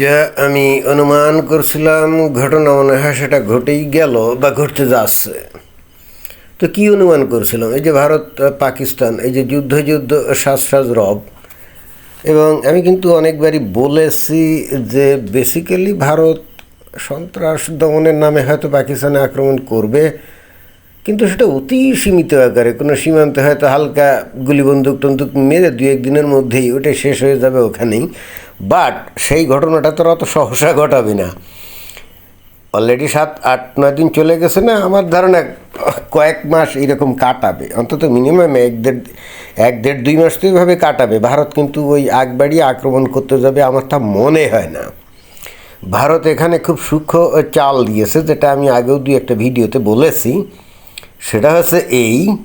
যা আমি অনুমান করছিলাম, ঘটনা মনে হয় সেটা ঘটেই গেল বা ঘটতে যাচ্ছে। তো কি অনুমান করছিলাম? এই যে ভারত পাকিস্তান, এই যে যুদ্ধ যুদ্ধ সাজ সাজ রব। এবং আমি কিন্তু অনেকবারই বলেছি যে বেসিক্যালি ভারত সন্ত্রাস দমনের নামে হয়তো পাকিস্তানে আক্রমণ করবে। কিন্তু সেটা অতি সীমিত আকারে, কোনো সীমান্তে হয়তো হালকা গুলি বন্দুক টন্দুক মেরে দু একদিনের মধ্যেই ওটা শেষ হয়ে যাবে ওখানেই। বাট সেই ঘটনাটা তো আর অত সহসা ঘটাবে না। অলরেডি সাত, আট, নয় দিন চলে গেছে না, আমার ধারণা কয়েক মাস এরকম কাটাবে। অন্তত মিনিমাম এক দেড় এক দেড়, দুই মাস তো এইভাবে কাটাবে। ভারত কিন্তু ওই আগ বাড়িয়ে আক্রমণ করতে যাবে আমার তা মনে হয় না। ভারত এখানে খুব সূক্ষ্ম চাল দিয়েছে, যেটা আমি আগেও দুই একটা ভিডিওতে বলেছি। সেটা হচ্ছে এই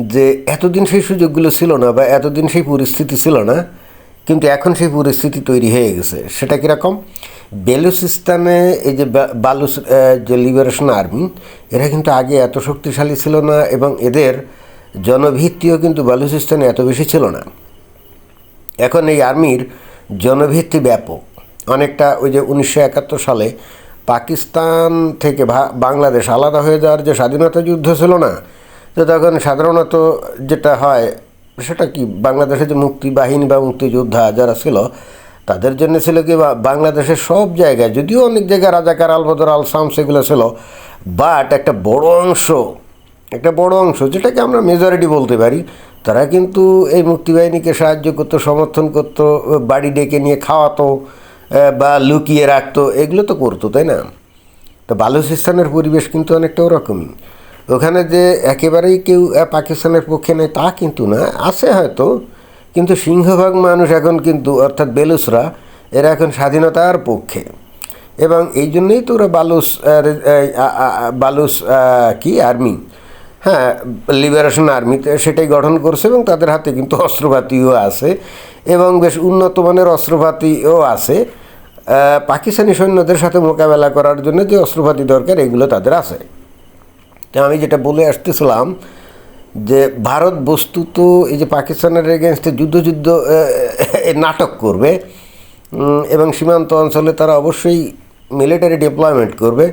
যে এতদিন সেই সুযোগগুলো ছিল না বা এতদিন সেই পরিস্থিতি ছিল না কিন্তু এখন সেই পরিস্থিতি তৈরি হয়ে গেছে। সেটা কীরকম? বেলুচিস্তানে এই যে বা- বালুচ আহ, যে লিবারেশন আর্মি এরা কিন্তু আগে এত শক্তিশালী ছিল না এবং এদের জনভিত্তিও কিন্তু বালুচিস্তানে এত বেশি ছিল না। এখন এই আর্মির জনভিত্তি ব্যাপক। অনেকটা ওই যে উনিশশো একাত্তর সালে পাকিস্তান থেকে বাংলাদেশ আলাদা হয়ে যাওয়ার যে স্বাধীনতা যুদ্ধ ছিল না, তো তখন সাধারণত যেটা হয়, সেটা কি বাংলাদেশের যে মুক্তি বাহিনী বা মুক্তিযোদ্ধা যারা ছিল, তাদের জন্য ছিল কি বাংলাদেশের সব জায়গায়, যদিও অনেক জায়গায় রাজাকার আলবদর আল শামস এগুলো ছিল বাট একটা বড় অংশ, একটা বড় অংশ, যেটাকে আমরা মেজরিটি বলতে পারি, তারা কিন্তু এই মুক্তিবাহিনীকে সাহায্য করতো, সমর্থন করতো, বাড়ি ডেকে নিয়ে খাওয়াতো বা লুকিয়ে রাখতো, এগুলো তো করতো, তাই না? তো বালুচিস্তানের পরিবেশ কিন্তু অনেকটা ওরকমই ওখানে যে একেবারেই কেউ পাকিস্তানের পক্ষে নেই, তা কিন্তু না, আছে হয়তো, কিন্তু সিংহভাগ মানুষ এখন কিন্তু, অর্থাৎ বেলুসরা এরা এখন স্বাধীনতার পক্ষে। এবং এই জন্যই তো ওরা বালুস বালুস কি, আর্মি হ্যাঁ লিবারেশন আর্মিতে সেটাই গঠন করছে এবং তাদের হাতে কিন্তু অস্ত্রপাতিও আছে এবং বেশ উন্নত মানের অস্ত্রপাতিও আছে। পাকিস্তানি সৈন্যদের সাথে মোকাবেলা করার জন্য যে অস্ত্রপাতি দরকার, এগুলো তাদের আছে। তো আমি যেটা বলে আসতেছিলাম যে ভারত বস্তুত এই যে পাকিস্তানের এগেনস্টে যুদ্ধ যুদ্ধ নাটক করবে এবং সীমান্ত অঞ্চলে তারা অবশ্যই মিলিটারি ডিপ্লয়মেন্ট করবে,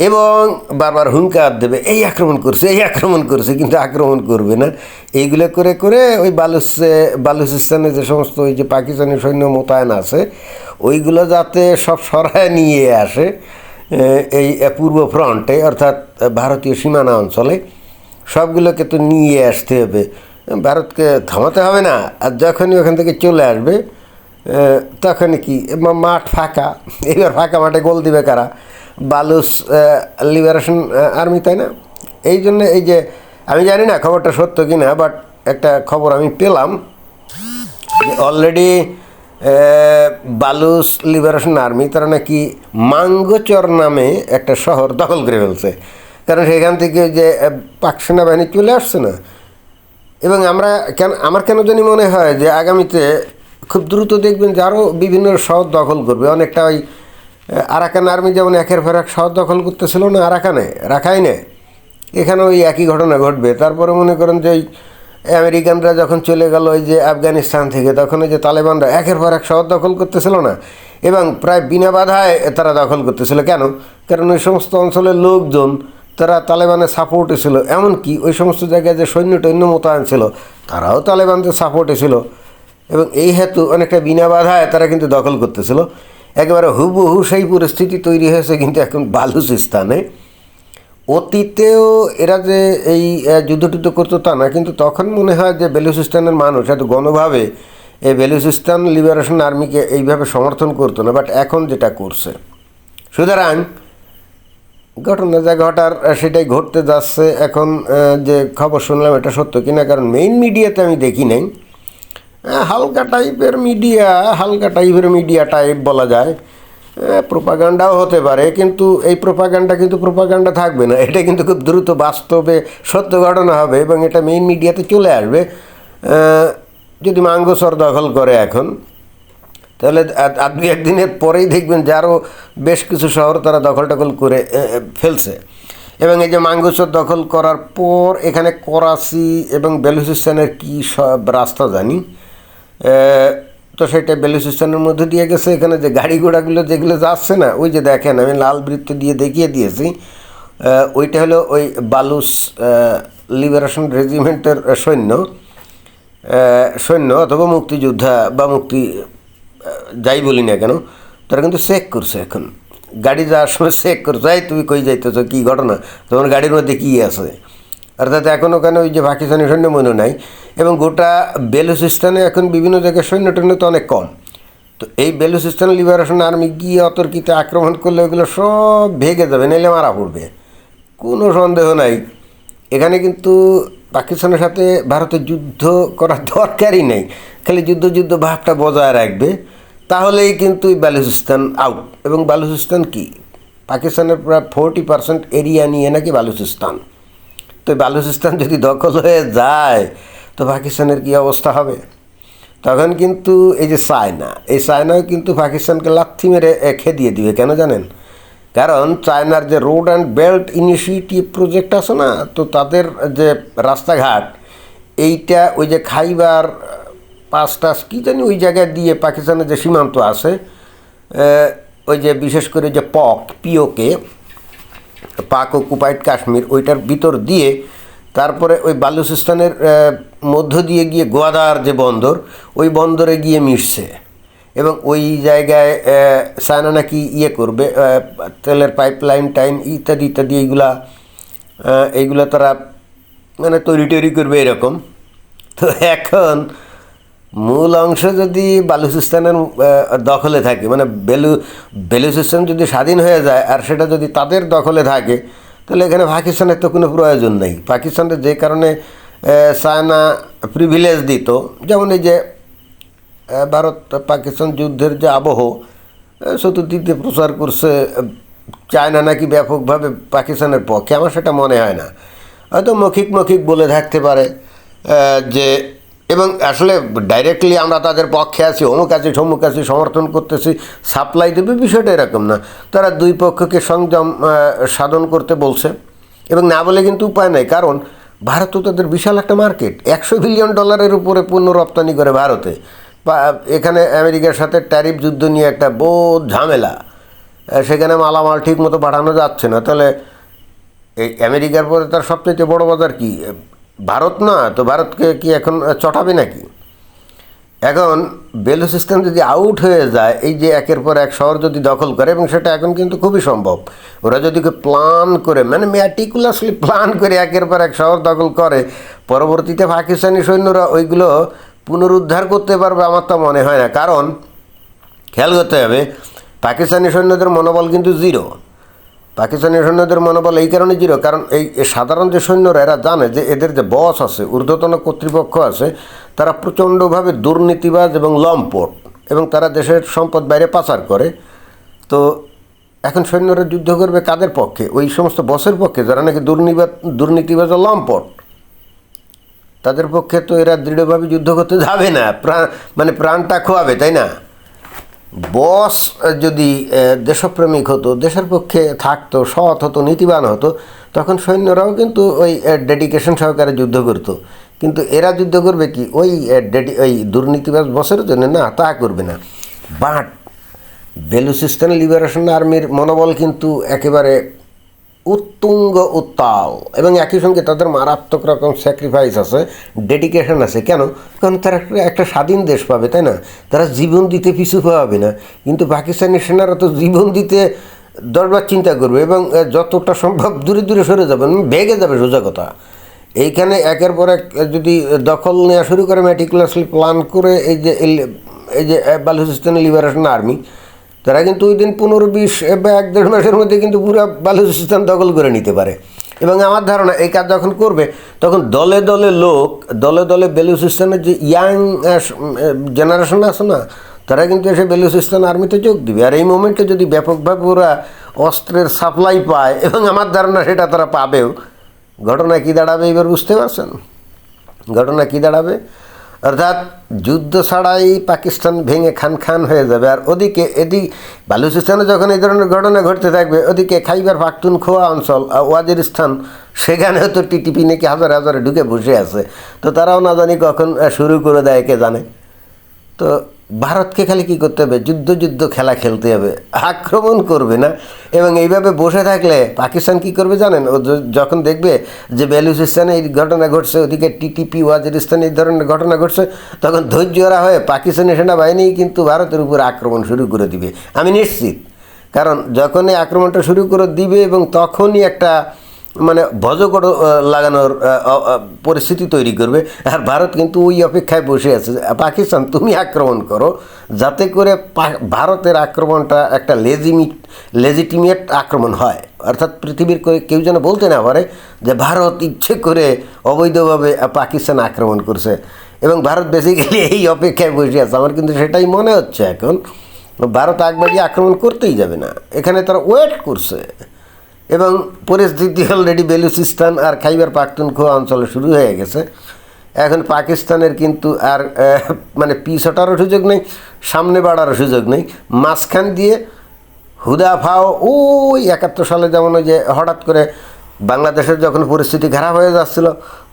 এবং বারবার হুঙ্কার দেবে, এই আক্রমণ করছে, এই আক্রমণ করছে। কিন্তু আক্রমণ করবে না। এইগুলো করে করে ওই বালুচ, বালুচিস্তানে যে সমস্ত ওই যে পাকিস্তানি সৈন্য মোতায়েন আছে ওইগুলো যাতে সব সরায় নিয়ে আসে এই পূর্ব ফ্রন্টে, অর্থাৎ ভারতীয় সীমানা অঞ্চলে, সবগুলোকে তো নিয়ে আসতে হবে। ভারতকে থামাতে হবে না, আর যখনই ওখান থেকে চলে আসবে তখন কি মাঠ ফাঁকা, এবার ফাঁকা মাঠে গোল দিবে কারা? বালুস লিবারেশন আর্মি, তাই না? এই জন্য এই যে, আমি জানি না খবরটা সত্য কি না বাট একটা খবর আমি পেলাম অলরেডি বালুস লিবারেশন আর্মি, তারা নাকি মাঙ্গচর নামে একটা শহর দখল করে ফেলছে। কারণ সেখান থেকে যে পাক সেনাবাহিনী চলে আসছে না। এবং আমরা কেন, আমার কেন জানি মনে হয় যে, আগামীতে খুব দ্রুত দেখবেন যে আরও বিভিন্ন শহর দখল করবে। অনেকটা ওই আরাকান আর্মি যেমন একের পর এক শহর দখল করতেছিল না, আরাকানে, রাখাইনে। এখানে ওই একই ঘটনা ঘটবে। তারপরে মনে করেন যে, ওই আমেরিকানরা যখন চলে গেল ওই যে আফগানিস্তান থেকে, তখন ওই যে তালেবানরা একের পর এক শহর দখল করতেছিল না। এবং প্রায় বিনা বাধায় তারা দখল করতেছিল। কেন? কারণ ওই সমস্ত অঞ্চলের লোকজন, তারা তালেবানের সাপোর্টে ছিল। এমনকি ওই সমস্ত জায়গায় যে সৈন্য টৈন্য মোতায়েন ছিল, তারাও তালেবানদের সাপোর্টে ছিল। এবং এই হেতু অনেকটা বিনা বাধায় তারা কিন্তু দখল করতেছিল। একেবারে হুবহু সেই পরিস্থিতি তৈরি হয়েছে কিন্তু এখন বালুচিস্তানে। অতীতেও এরা যে এই আহ, যুদ্ধ টুদ্ধ করতো তা না কিন্তু তখন মনে হয় যে বেলুচিস্তানের মানুষ এত গণভাবে এই বেলুচিস্তান লিবারেশন আর্মিকে এইভাবে সমর্থন করতো না বাট এখন যেটা করছে। সুতরাং ঘটনা যা ঘটার সেটাই ঘটতে যাচ্ছে। এখন যে খবর শুনলাম এটা সত্য কিনা কারণ মেইন মিডিয়াতে আমি দেখি নাই। হালকা টাইপের মিডিয়া হালকা টাইপের মিডিয়া টাইপ বলা যায়। প্রোপাগান্ডাও হতে পারে, কিন্তু এই প্রোপাগান্ডা কিন্তু প্রোপাগান্ডা থাকবে না। এটা কিন্তু খুব দ্রুত বাস্তবে সত্য ঘটনা হবে এবং এটা মেইন মিডিয়াতে চলে আসবে। যদি মাঙ্গসর দখল করে এখন, তাহলে আর- দুই একদিনের পরেই দেখবেন যারও বেশ কিছু শহর তারা দখল টখল করে ফেলছে। এবং এই যে মাঙ্গুসর দখল করার পর এখানে করাচি এবং বেলুচিস্তানের কী সব রাস্তা জানি? তো সেটা বেলুচিস্তানের মধ্যে দিয়ে গেছে। এখানে যে গাড়ি ঘোড়াগুলো যেগুলো যাচ্ছে না, ওই যে দেখেন আমি লাল বৃত্ত দিয়ে দেখিয়ে দিয়েছি। ওইটা হলো ওই বালুস লিবারেশন রেজিমেন্টের সৈন্য। সৈন্য অথবা মুক্তিযোদ্ধা বা মুক্তি যাই বলি না কেন, তারা কিন্তু চেক করছে এখন। গাড়ি যাওয়ার সময় চেক করছে তুমি কই যাইতেছ? কী ঘটনা? তোমার গাড়ির মধ্যে কী আছে? অর্থাৎ এখন ওখানে ওই যে পাকিস্তানি সৈন্য মনে নাই? এবং গোটা বেলুচিস্তানে এখন বিভিন্ন জায়গায় সৈন্য টৈন্য তো অনেক কম। তো এই বেলুচিস্তান লিবারেশন আর্মি গিয়ে অতর্কিত আক্রমণ করলে ওগুলো সব ভেঙে যাবে, নাইলে মারা পড়বে। কোনো সন্দেহ নাই। এখানে কিন্তু পাকিস্তানের সাথে ভারতের যুদ্ধ করার দরকারই নেই। খালি যুদ্ধ যুদ্ধ ভাবটা বজায় রাখবে। তাহলেই কিন্তু বালুচিস্তান আউট এবং বালুচিস্তান কি? পাকিস্তানের প্রায় ফোরটি পার্সেন্ট এরিয়া নিয়ে নাকি বালুচিস্তান তো বালুচিস্তান যদি দখল হয়ে যায়, তো পাকিস্তানের কি অবস্থা হবে? তখন কিন্তু এই যে চায়না, এই চায়নাও কিন্তু পাকিস্তানকে লাথি মেরে খেদিয়ে দিবে, কেন জানেন? কারণ চায়নার যে road and belt initiative project আছে না, তো তাদের যে রাস্তাঘাট, এইটা ওই যে খাইবার পাঁচ টাস, কী জানি ওই জায়গায় দিয়ে পাকিস্তানের যে সীমান্ত আছে ওই যে বিশেষ করে যে পক, পিওকে পাক অকুপাইড কাশ্মীর ওইটার ভিতর দিয়ে তারপরে ওই বালুচিস্তানের মধ্য দিয়ে গিয়ে গোয়াদার যে বন্দর, ওই বন্দরে গিয়ে মিশছে। এবং ওই জায়গায় চায়না নাকি ইয়ে করবে তেলের পাইপলাইন টাইন ইত্যাদি ইত্যাদি এইগুলা এইগুলা তারা মানে তৈরি টৈরি করবে এরকম। তো এখন মূল অংশ যদি বালুচিস্তানের দখলে থাকে মানে বেলু, বেলুচিস্তান যদি স্বাধীন হয়ে যায় আর সেটা যদি তাদের দখলে থাকে, তাহলে এখানে পাকিস্তানের তো কোনো প্রয়োজন নেই। পাকিস্তানের যে কারণে চায়না প্রিভিলেজ দিত, যেমন এই যে ভারত পাকিস্তান যুদ্ধের যে আবহ চতুর্দিকে প্রচার করছে, চায়না নাকি ব্যাপকভাবে পাকিস্তানের পক্ষে, আমার সেটা মনে হয় না। হয়তো মৌখিক মৌখিক বলে থাকতে পারে যে এবং আসলে ডাইরেক্টলি আমরা তাদের পক্ষে আছি, অমুক আছি সমুক আছি, সমর্থন করতেছি সাপ্লাই দেবে, বিষয়টা এরকম না। তারা দুই পক্ষকে সংযম সাধন করতে বলছে। এবং না বলে কিন্তু উপায় নাই, কারণ ভারত তো তাদের বিশাল একটা মার্কেট একশো বিলিয়ন ডলারের উপরে পণ্য রপ্তানি করে ভারতে। এখানে আমেরিকার সাথে ট্যারিফ যুদ্ধ নিয়ে একটা বোধ ঝামেলা। সেখানে মালামাল ঠিক মতো পাঠানো যাচ্ছে না। তাহলে এই আমেরিকার পরে তার সবচেয়ে বড় বাজার কি? ভারত না, তো ভারতকে কি এখন চটাবে নাকি? এখন বেলুচিস্তান যদি আউট হয়ে যায়, এই যে একের পর এক শহর যদি দখল করে, এবং সেটা এখন কিন্তু খুবই সম্ভব। ওরা যদি প্ল্যান করে মানে ম্যাটিকুলাসলি প্ল্যান করে একের পর এক শহর দখল করে, পরবর্তীতে পাকিস্তানি সৈন্যরা ওইগুলো পুনরুদ্ধার করতে পারবে আমার তো মনে হয় না। কারণ, খেয়াল করতে হবে, পাকিস্তানি সৈন্যদের মনোবল কিন্তু জিরো পাকিস্তানি সৈন্যদের মনোবল এই কারণে জিরো, কারণ এই সাধারণ যে সৈন্যরা, এরা জানে যে এদের যে বস আছে, ঊর্ধ্বতন কর্তৃপক্ষ আছে, তারা প্রচণ্ডভাবে দুর্নীতিবাজ এবং লম্পট, এবং তারা দেশের সম্পদ বাইরে পাচার করে। তো এখন সৈন্যরা যুদ্ধ করবে কাদের পক্ষে? ওই সমস্ত বসের পক্ষে, যারা নাকি দুর্নীবাদ, দুর্নীতিবাজ লম্পট। তাদের পক্ষে তো এরা দৃঢ়ভাবে যুদ্ধ করতে যাবে না, প্রাণ মানে প্রাণটা খোয়াবে, তাই না? বস যদি দেশপ্রেমিক হতো, দেশের পক্ষে থাকতো, সৎ হতো, নীতিবান হতো, তখন সৈন্যরাও কিন্তু ওই ডেডিকেশন সহকারে যুদ্ধ করত। কিন্তু এরা যুদ্ধ করবে কি? ওই ডেডি ওই দুর্নীতিবাস বসের জন্য না, তা করবে না। বাট বেলুচিস্তান লিবারেশন আর্মির মনোবল কিন্তু একেবারে উত্তুঙ্গ উত্তাল। এবং একই সঙ্গে তাদের মারাত্মক রকম স্যাক্রিফাইস আছে ডেডিকেশন আছে। কেন? কারণ তারা একটা স্বাধীন দেশ পাবে, তাই না? তারা জীবন দিতে পিছু পাবে না। কিন্তু পাকিস্তানি সেনারা তো জীবন দিতে দরবার চিন্তা করবে এবং যতটা সম্ভব দূরে দূরে সরে যাবে ভেগে যাবে সোজা কথা। এইখানে একের পর এক যদি দখল নেওয়া শুরু করে, ম্যাটিকুলাসলি প্ল্যান করে এই যে এই যে বালুচিস্তান লিবারেশন আর্মি তারা কিন্তু ওই দিন পনেরো বিশ বা এক দেড় মাসের মধ্যে কিন্তু পুরো বালুচিস্তান দখল করে নিতে পারে। এবং আমার ধারণা এই কাজ যখন করবে, তখন দলে দলে লোক, দলে দলে বেলুচিস্তানের যে ইয়াং জেনারেশন আছে না, তারা কিন্তু এসে বেলুচিস্তান আর্মিতে যোগ দিবে। আর এই মোমেন্টে যদি ব্যাপকভাবে ওরা অস্ত্রের সাপ্লাই পায়, এবং আমার ধারণা সেটা তারা পাবেও, ঘটনা কী দাঁড়াবে এবার বুঝতে পারছেন? ঘটনা কী দাঁড়াবে? অর্থাৎ যুদ্ধ ছাড়াই পাকিস্তান ভেঙে খান খান হয়ে যাবে। আর ওদিকে এদিক বালুচিস্তানে যখন এই ধরনের ঘটনা ঘটতে থাকবে, ওদিকে খাইবার পাখতুনখোয়া অঞ্চল ওয়াজিরিস্তান, সেখানেও তো টিটিপি নাকি হাজার হাজারে ঢুকে বসে আছে। তো তারাও না জানি কখন শুরু করে দেয়, কে জানে? তো ভারতকে খালি কি করতে হবে? যুদ্ধ যুদ্ধ, খেলা খেলতে হবে। আক্রমণ করবে না। এবং এইভাবে বসে থাকলে পাকিস্তান কি করবে জানেন? ও যখন দেখবে যে বেলুচিস্তানে এই ঘটনা ঘটছে, ওদিকে টিটিপি ওয়াজিরিস্তানে এই ধরনের ঘটনা ঘটছে, তখন ধৈর্যরা হয়ে পাকিস্তানি সেনাবাহিনী কিন্তু ভারতের উপর আক্রমণ শুরু করে দিবে। আমি নিশ্চিত। কারণ যখনই আক্রমণটা শুরু করে দিবে এবং তখনই একটা মানে আহ, লাগানোর পরিস্থিতি তৈরি করবে। আর ভারত কিন্তু ওই অপেক্ষায় বসে আছে। পাকিস্তান তুমি আক্রমণ করো। যাতে করে ভারতের আক্রমণটা একটা লেজিমিট লেজিটিমেট আক্রমণ হয়। অর্থাৎ পৃথিবীর করে কেউ যেন বলতে না পারে যে ভারত ইচ্ছে করে অবৈধভাবে পাকিস্তান আক্রমণ করছে। এবং ভারত বেসিক্যালি এই অপেক্ষায় বসে আছে। আমার কিন্তু সেটাই মনে হচ্ছে এখন। ভারত আগবাড়ি আক্রমণ করতেই যাবে না। এখানে তারা ওয়েট করছে। এবং পরিস্থিতি অলরেডি বেলুচিস্তান আর খাইবার পাখতুনখোয়া অঞ্চলে শুরু হয়ে গেছে। এখন পাকিস্তানের কিন্তু আর মানে পিছ হটারও সুযোগ নেই, সামনে বাড়ারও সুযোগ নেই। মাঝখান দিয়ে হুদা ফাও ওই একাত্তর সালে যেমন ওই যে হঠাৎ করে বাংলাদেশের যখন পরিস্থিতি খারাপ হয়ে যাচ্ছিল,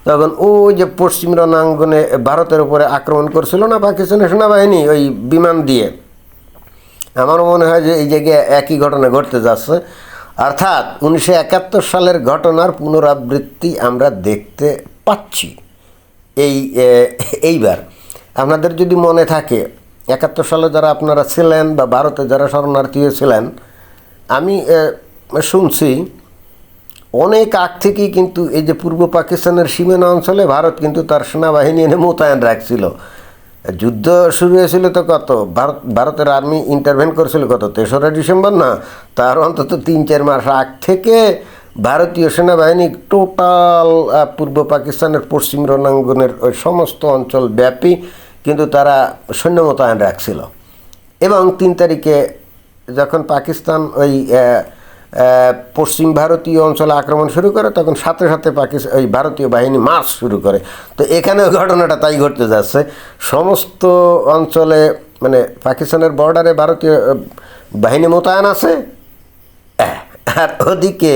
তখন ওই যে পশ্চিম রণাঙ্গনে ভারতের উপরে আক্রমণ করছিল না পাকিস্তানের সেনাবাহিনী ওই বিমান দিয়ে। আমারও মনে হয় যে এই জায়গায় একই ঘটনা ঘটতে যাচ্ছে। অর্থাৎ উনিশশো একাত্তর সালের ঘটনার পুনরাবৃত্তি আমরা দেখতে পাচ্ছি। এই এইবার আপনাদের যদি মনে থাকে, একাত্তর সালে যারা আপনারা ছিলেন বা ভারতে যারা শরণার্থী হয়েছিলেন, আমি শুনছি অনেক আগ থেকেই কিন্তু এই যে পূর্ব পাকিস্তানের সীমানা অঞ্চলে ভারত কিন্তু তার সেনাবাহিনী এনে মোতায়েন রাখছিল। যুদ্ধ শুরু হয়েছিল তো কত? ভারত ভারতের আর্মি ইন্টারভেন করেছিল কত? তেসরা ডিসেম্বর না? তার অন্তত তিন, চার মাস আগ থেকে ভারতীয় সেনাবাহিনী টোটাল পূর্ব পাকিস্তানের পশ্চিম রণাঙ্গনের ওই সমস্ত অঞ্চল ব্যাপী কিন্তু তারা সৈন্য মোতায়েন রাখছিল। এবং তিন তারিখে যখন পাকিস্তান ওই পশ্চিম ভারতীয় অঞ্চলে আক্রমণ শুরু করে, তখন সাথে সাথে পাকিস্তান ওই ভারতীয় বাহিনী মার্চ শুরু করে। তো এখানেও ঘটনাটা তাই ঘটতে যাচ্ছে। সমস্ত অঞ্চলে মানে পাকিস্তানের বর্ডারে ভারতীয় বাহিনী মোতায়েন আছে। আর ওদিকে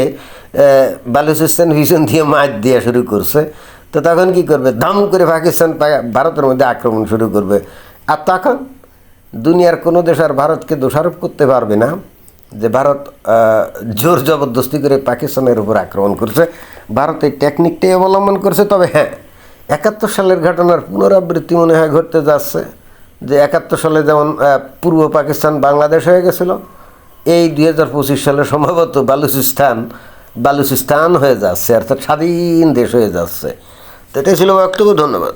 বালুচিস্তান ভিশন দিয়ে মাছ দিয়ে শুরু করছে। তো তখন কি করবে? দাম করে পাকিস্তান ভারতের মধ্যে আক্রমণ শুরু করবে। আর তখন দুনিয়ার কোনো দেশ আর ভারতকে দোষারোপ করতে পারবে না। যে ভারত জোর জবরদস্তি করে পাকিস্তানের উপর আক্রমণ করছে। ভারত এই টেকনিকটাই অবলম্বন করছে, তবে হ্যাঁ একাত্তর সালের ঘটনার পুনরাবৃত্তি মনে হয় ঘটতে যাচ্ছে। যে একাত্তর সালে যেমন পূর্ব পাকিস্তান বাংলাদেশ হয়ে গেছিল, এই দুই হাজার পঁচিশ সালে সম্ভবত বালুচিস্তান বালুচিস্তান হয়ে যাচ্ছে, অর্থাৎ স্বাধীন দেশ হয়ে যাচ্ছে। তো এটাই ছিল বক্তব্য, ধন্যবাদ।